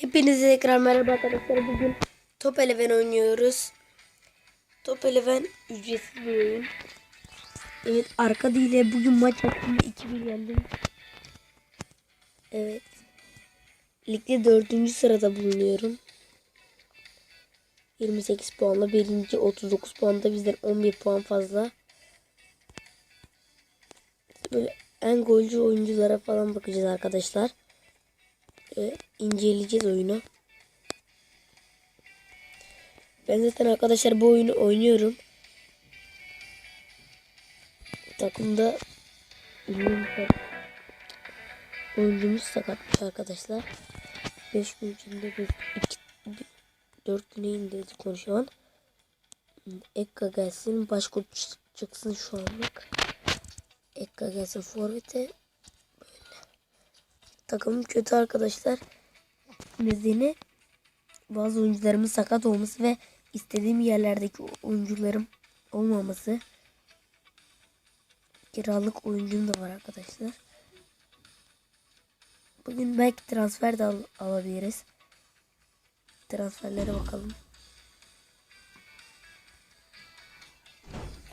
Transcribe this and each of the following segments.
Hepinize tekrar merhaba arkadaşlar. Bugün Top Eleven oynuyoruz. Top Eleven ücretsiz bir oyun. Evet arka ile bugün maç yaptım. 2-1 yendim. Evet. Ligde 4. sırada bulunuyorum. 28 puanla birinci 39 puanda bizden 11 puan fazla. Böyle en golcü oyunculara falan bakacağız arkadaşlar. Ee, inceleyeceğiz oyunu. Ben zaten arkadaşlar bu oyunu oynuyorum. Takımda oyuncumuz sakatmış arkadaşlar. 5 gün içinde 4 2 4 güne indirdi konuşan. Ekka gelsin başka çıksın şu anlık. Ekka gelsin forvete. Takımım kötü arkadaşlar. Nedeni bazı oyuncularımın sakat olması ve istediğim yerlerdeki oyuncularım olmaması. Kiralık oyuncum da var arkadaşlar. Bugün belki transfer de al alabiliriz. Transferlere bakalım.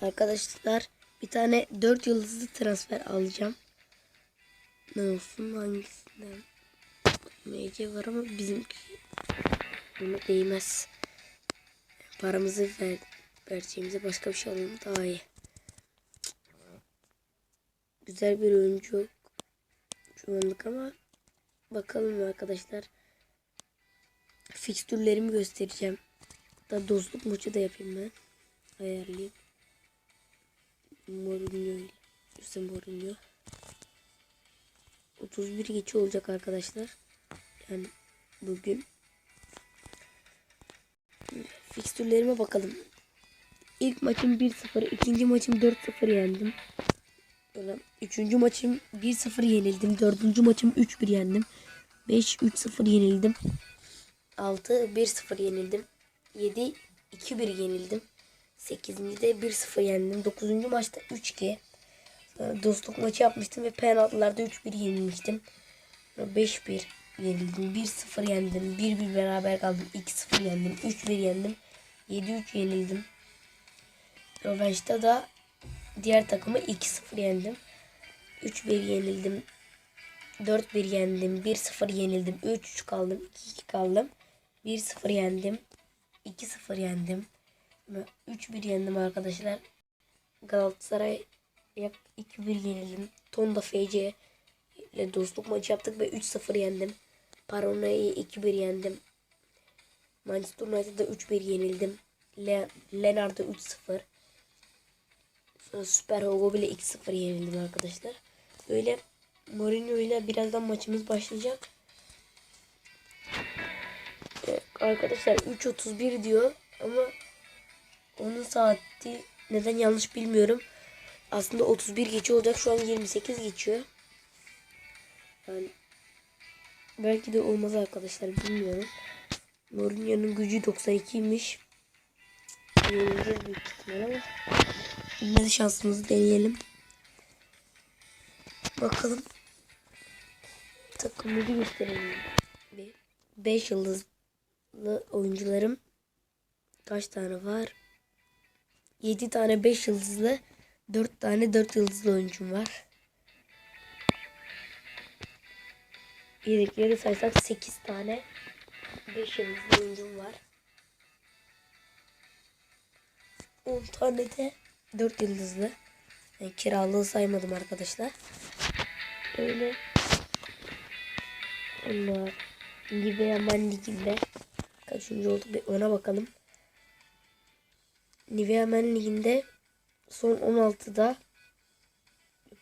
Arkadaşlar bir tane 4 yıldızlı transfer alacağım. Ne olsun hangisinden? MC var ama bizimki buna değmez. Paramızı ver, vereceğimize başka bir şey alalım daha iyi. Güzel bir oyuncu şu anlık ama bakalım arkadaşlar. Fikstürlerimi göstereceğim. Da dostluk maçı da yapayım ben. Ayarlayayım. Mourinho ile. Jose Mourinho. 31 geçi olacak arkadaşlar. Yani bugün fikstürlerime bakalım. İlk maçım 1-0, ikinci maçım 4-0 yendim. Üçüncü maçım 1-0 yenildim. Dördüncü maçım 3-1 yendim. 5-3-0 yenildim. 6-1-0 yenildim. 7-2-1 yenildim. 8'de 1-0 yendim. 9. maçta 3-2. Sonra dostluk maçı yapmıştım ve penaltılarda 3-1 yenilmiştim. 5-1 yenildim. 1-0 yendim. 1-1 beraber kaldım. 2-0 yendim. 3-1 yendim. 7-3 yenildim. Rövanşta da diğer takımı 2-0 yendim. 3-1 yenildim. 4-1 yendim. 1-0 yenildim. 3-3 kaldım. 2-2 kaldım. 1-0 yendim. 2-0 yendim. 3-1 yendim arkadaşlar. Galatasaray yak 2-1 yenildim. Tonda FC ile dostluk maçı yaptık ve 3-0 yendim. Parona'yı 2-1 yendim. Manchester United'da 3-1 yenildim. Le Lenard'a 3-0. Sonra Süper Hugo bile 2-0 yenildim arkadaşlar. Böyle Mourinho ile birazdan maçımız başlayacak. Ee, arkadaşlar 3.31 diyor ama onun saati neden yanlış bilmiyorum. Aslında 31 geçiyor olacak. Şu an 28 geçiyor. Yani belki de olmaz arkadaşlar bilmiyorum. Mourinho'nun gücü 92'ymiş. Yenileceğiz büyük ihtimal ama de şansımızı deneyelim. Bakalım. Takımı bir gösterelim. 5 yıldızlı oyuncularım kaç tane var? 7 tane 5 yıldızlı 4 tane 4 yıldızlı oyuncum var. Yedekleri saysak 8 tane 5 yıldızlı oyuncum var. 10 tane de 4 yıldızlı. Yani kiralığı saymadım arkadaşlar. Öyle. Onlar gibi hemen liginde kaçıncı oldu bir ona bakalım. Nivea Men Ligi'nde son 16'da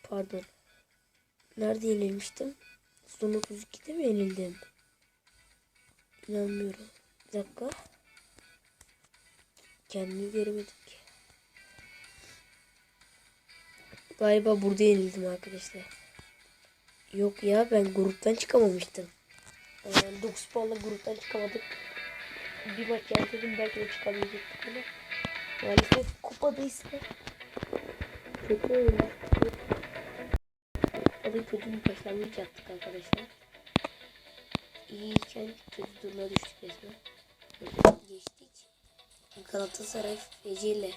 pardon nerede yenilmiştim? Son 32'de mi yenildim? İnanmıyorum. Bir dakika. Kendimi göremedim ki. Galiba burada yenildim arkadaşlar. Yok ya ben gruptan çıkamamıştım. Yani 9 puanla gruptan çıkamadık. Bir maç yenildim belki de çıkabilecektik ama maalesef kupadayız. Kötü oyunlar. Adı kötü bir başlangıç yaptık arkadaşlar. iyiyken kötü duruma düştük resmen. Böyle geçtik. Galatasaray FC ile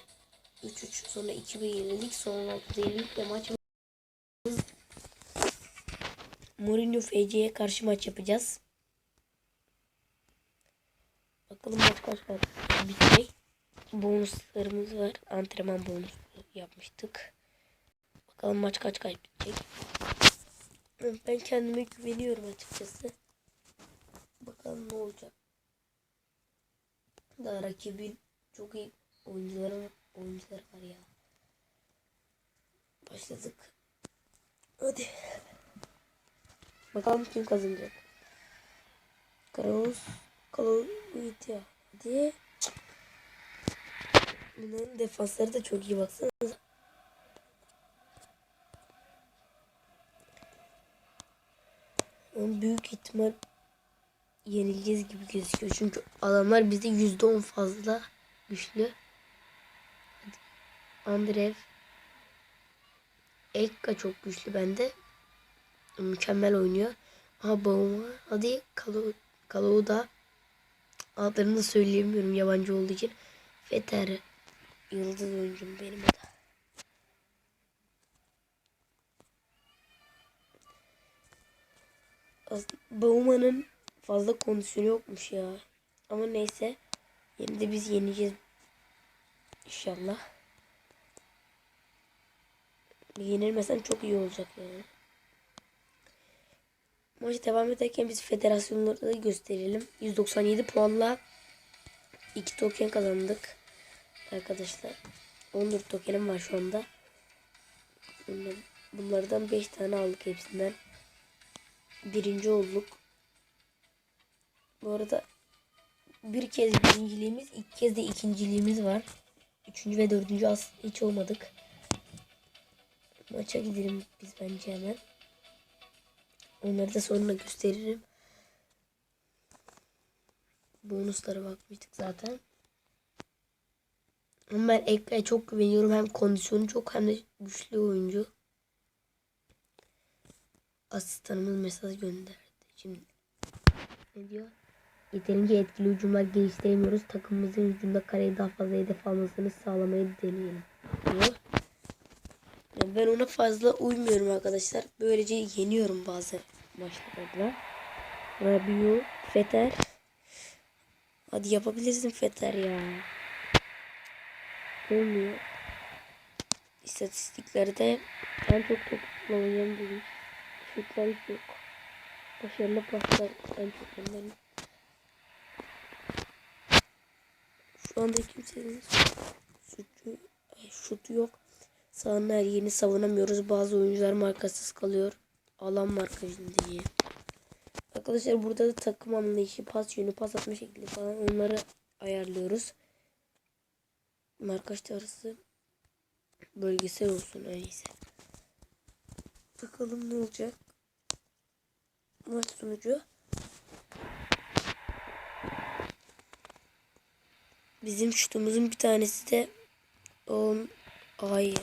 3-3 sonra 2-1 yenildik. Sonra 6'da yenildik ve maç Mourinho FC'ye karşı maç yapacağız. Bakalım maç kaç kaç bitecek. Bonuslarımız var. Antrenman bonusu yapmıştık. Bakalım maç kaç kaç bitecek. Ben kendime güveniyorum açıkçası. Bakalım ne olacak. Daha rakibin çok iyi oyuncuları oyuncular var ya. Başladık. Hadi. Bakalım kim kazanacak. Kraus ya. Hadi. Bunların defansları da çok iyi baksana. Ama büyük ihtimal yenileceğiz gibi gözüküyor. Çünkü adamlar bizde yüzde on fazla güçlü. Andrev Ekka çok güçlü bende. Mükemmel oynuyor. Aha Bauma. Hadi Kalo, Kalo da adlarını söyleyemiyorum yabancı olduğu için. Feter. Yıldız oyuncum benim o Bauma'nın fazla kondisyonu yokmuş ya. Ama neyse. Yine de biz yeneceğiz. İnşallah. Yenilmesen çok iyi olacak yani. Maç devam ederken biz federasyonları da gösterelim. 197 puanla 2 token kazandık. Arkadaşlar. 14 tokenim var şu anda. Bunlardan 5 tane aldık hepsinden. Birinci olduk. Bu arada bir kez birinciliğimiz, iki kez de ikinciliğimiz var. Üçüncü ve dördüncü az hiç olmadık. Maça gidelim biz bence hemen. Onları da sonra gösteririm. Bonuslara bakmıştık zaten. Ama ben Ekre'ye çok güveniyorum. Hem kondisyonu çok hem de güçlü oyuncu. Asistanımız mesaj gönderdi. Şimdi ne diyor? Yeterince etkili hücumlar geliştiremiyoruz. Takımımızın hücumda kareyi daha fazla hedef almasını sağlamayı deneyelim diyor. Yani ben ona fazla uymuyorum arkadaşlar. Böylece yeniyorum bazı maçlarda. Rabiu, Feter. Hadi yapabilirsin Feter ya. Olmuyor. İstatistiklerde en çok top kullanacağım dedim. Şutlar hiç yok. Başarılı paslar en çok onların. Şu anda kimsenin şutu, şutu yok. Sahanın her yerini savunamıyoruz. Bazı oyuncular markasız kalıyor. Alan markajını diye. Arkadaşlar burada da takım anlayışı, pas yönü, pas atma şekli falan onları ayarlıyoruz. Markaj arası bölgesel olsun öyleyse. Bakalım ne olacak. Maç sonucu. Bizim şutumuzun bir tanesi de 10 ay.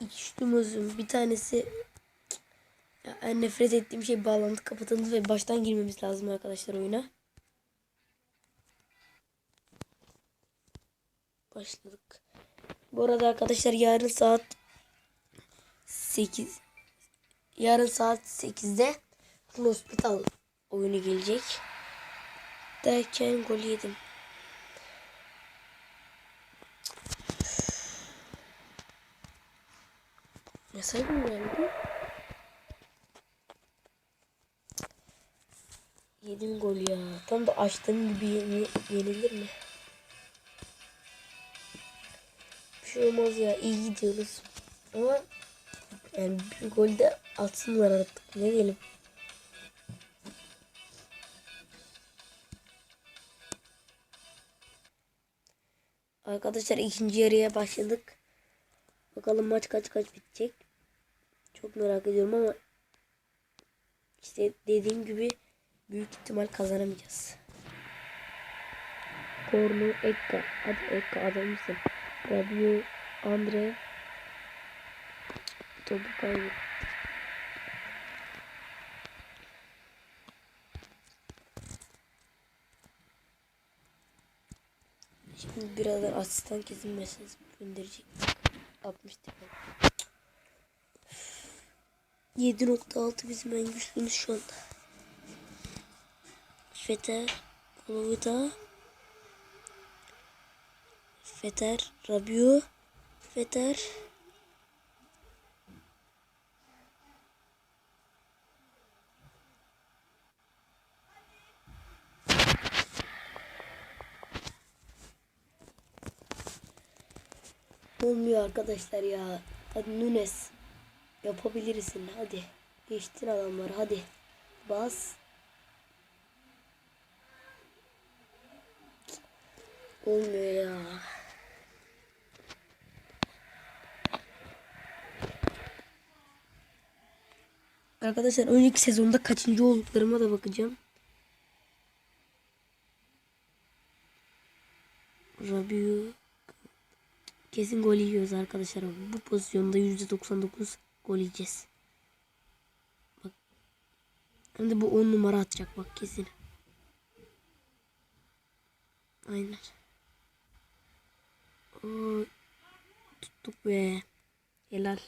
İki şutumuzun bir tanesi ya en nefret ettiğim şey bağlantı kapatıldı ve baştan girmemiz lazım arkadaşlar oyuna. Başladık. Bu arada arkadaşlar yarın saat 8 yarın saat 8'de Hospital oyunu gelecek. Derken gol yedim. Mesaj mı geldi? Yedim gol ya. Tam da açtığım gibi yeni, yenilir mi? Bir şey olmaz ya. İyi gidiyoruz. Ama yani bir gol de atsınlar artık. Ne diyelim. Arkadaşlar ikinci yarıya başladık. Bakalım maç kaç kaç bitecek. Çok merak ediyorum ama işte dediğim gibi büyük ihtimal kazanamayacağız. Kornu Ekka. Hadi Ekka adam mısın? Rabio Andre topu kaybetti. Birazdan asistan kesin mesaj gönderecek. 60 tane. 7.6 bizim en güçlümüz şu anda. Feter, Kolovita, Feter, Rabio, Feter. Olmuyor arkadaşlar ya. Hadi Nunes. Yapabilirsin hadi. Geçtin adamları hadi. Bas. Olmuyor ya. Arkadaşlar önceki sezonda kaçıncı olduklarıma da bakacağım. Rabiu Kesin gol yiyoruz arkadaşlar. Bu pozisyonda %99 gol yiyeceğiz. Bak. Hem de bu 10 numara atacak bak kesin. Aynen. Oo, tuttuk be. Helal.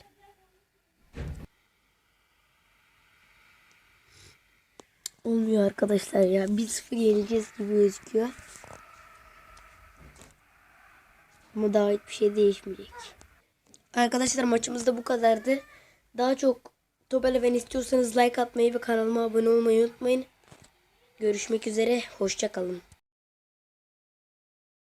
Olmuyor arkadaşlar ya. 1-0 yeneceğiz gibi gözüküyor. Ama daha hiçbir şey değişmeyecek. Arkadaşlar maçımız da bu kadardı. Daha çok top eleven istiyorsanız like atmayı ve kanalıma abone olmayı unutmayın. Görüşmek üzere. Hoşçakalın.